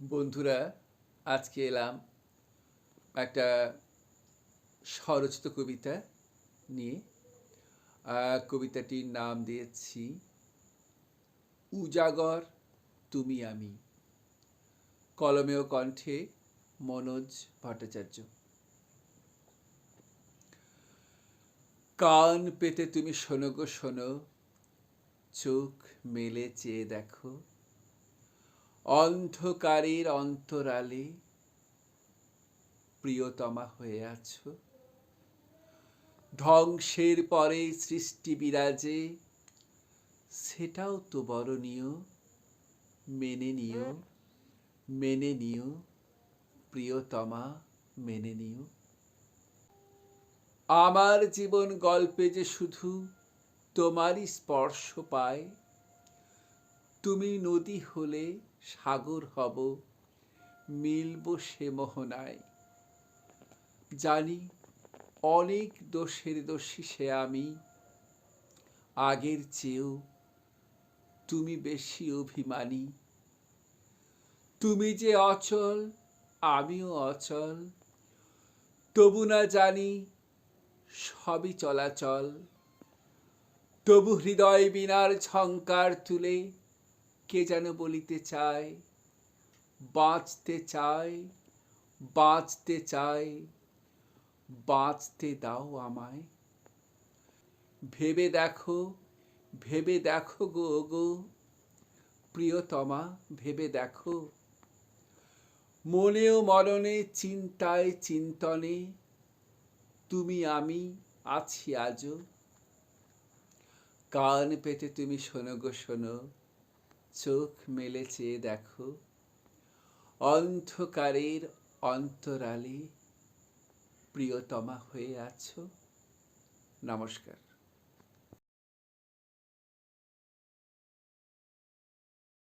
বন্ধুরা, আজকে এলাম একটা স্বরচিত কবিতা নিয়ে। কবিতাটির নাম দিয়েছি, উজাগর তুমি আমি। কলমেও কণ্ঠে মনোজ ভট্টাচার্য। কান পেতে তুমি শোনো গো শোনো, চোখ মেলে চেয়ে দেখো। অন্ধকারের অন্তরালে প্রিয়তমা হয়ে আছো। ধ্বংসের পরে সৃষ্টি বিরাজে, সেটাও তো বরণীয়। মেনে নিও মেনে নিও, প্রিয়তমা, মেনে নিও। আমার জীবন গল্পে যে শুধু তোমারই স্পর্শ পায়, তুমি নদী হলে সাগর হব, মিলব সে মোহনায়। জানি অনেক দোষের দোষী সে আমি, আগের চেয়েও তুমি বেশি অভিমানী। তুমি যে অচল, আমিও অচল, তবু না জানি সবই চলাচল। তবু হৃদয় বিনার ঝঙ্কার তুলে কে যেন বলিতে চায়, বাঁচতে চায় বাঁচতে চায়, বাঁচতে দাও আমায়। ভেবে দেখো ভেবে দেখো গো গো, প্রিয়তমা, ভেবে দেখো। মনেও মরণে, চিন্তায় চিন্তনে, তুমি আমি আছি আজও। কান পেতে তুমি শোনো গো, শোনো। চোখ মেলে চেয়ে দেখো অন্ধকারের অন্তরালে প্রিয়তমা হয়ে আছো। নমস্কার।